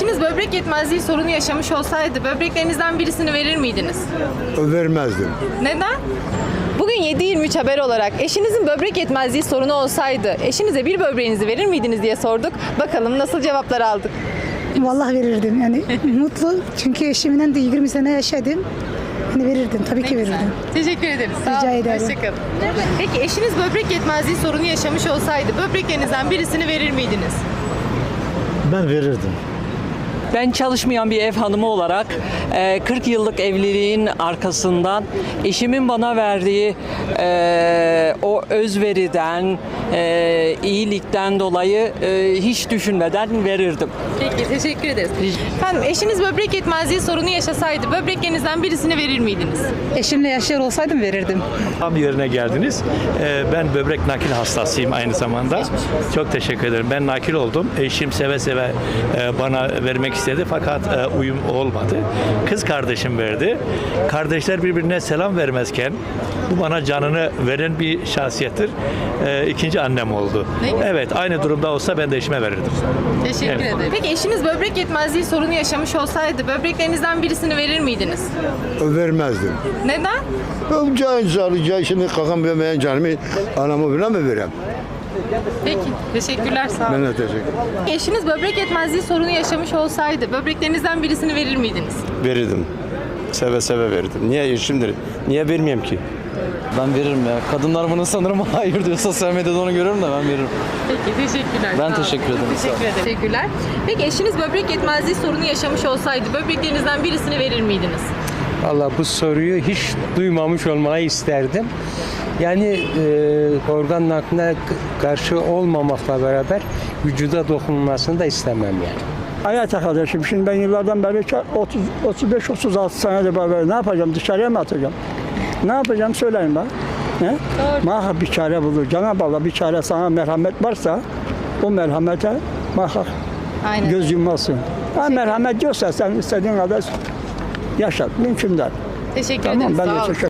Eşiniz böbrek yetmezliği sorunu yaşamış olsaydı böbreklerinizden birisini verir miydiniz? Vermezdim. Neden? Bugün 7-23 haber olarak eşinizin böbrek yetmezliği sorunu olsaydı eşinize bir böbreğinizi verir miydiniz diye sorduk. Bakalım nasıl cevaplar aldık. Vallahi verirdim yani mutlu çünkü eşimle de 20 sene yaşadım. Yani verirdim tabii ki Güzel. verirdim. Teşekkür ederiz. Sağ Rica olun. ederim. Hoşçakalın. Peki eşiniz böbrek yetmezliği sorunu yaşamış olsaydı böbreklerinizden birisini verir miydiniz? Ben verirdim. Ben çalışmayan bir ev hanımı olarak e, 40 yıllık evliliğin arkasından eşimin bana verdiği e, o özveriden, e, iyilikten dolayı e, hiç düşünmeden verirdim. Peki teşekkür ederiz. Efendim eşiniz böbrek yetmezliği sorunu yaşasaydı böbreklerinizden birisini verir miydiniz? Eşimle yaşıyor olsaydım verirdim. Tam yerine geldiniz. Ben böbrek nakil hastasıyım aynı zamanda. Çok teşekkür ederim. Ben nakil oldum. Eşim seve seve e, bana vermek istedi fakat e, uyum olmadı. Kız kardeşim verdi. Kardeşler birbirine selam vermezken bu bana canını veren bir şahsiyettir. E, ikinci annem oldu. Ne. Evet aynı durumda olsa ben de eşime verirdim. Teşekkür Evet. ederim. Peki eşiniz böbrek yetmezliği sorunu yaşamış olsaydı böbreklerinizden birisini verir miydiniz? Vermezdim. Neden? Ben can sağlık, şimdi kakam vermeyen canımı anamı bile mi verem? Peki teşekkürler sağ olun. Ben de teşekkür ederim. Eşiniz böbrek yetmezliği sorunu yaşamış olsaydı böbreklerinizden birisini verir miydiniz? Verirdim. Seve seve verirdim. Niye eşimdir? Niye vermeyeyim ki? Ben veririm ya. Kadınlar bana sanırım hayır diyor. Sosyal medyada onu görüyorum da ben veririm. Peki teşekkürler. Ben teşekkür ederim, sağ Teşekkür ederim. Teşekkürler. Peki eşiniz böbrek yetmezliği sorunu yaşamış olsaydı böbreklerinizden birisini verir miydiniz? Valla bu soruyu hiç duymamış olmayı isterdim. Yani e, organ nakline karşı olmamakla beraber vücuda dokunulmasını da istemem yani. Hayat arkadaşım. Şimdi ben yıllardan beri 30 35-36 senedir böyle ne yapacağım? Dışarıya mı atacağım? Ne yapacağım söyleyin bana. Ne? Muhakkak bir çare bulur. Cenab-ı Allah bir çare sana merhamet varsa o merhamete Aynen. göz yummazsın. Ha, merhamet yoksa sen istediğin kadar yaşat. Mümkün değil. Teşekkür Tamam ederiz. ben de teşekkür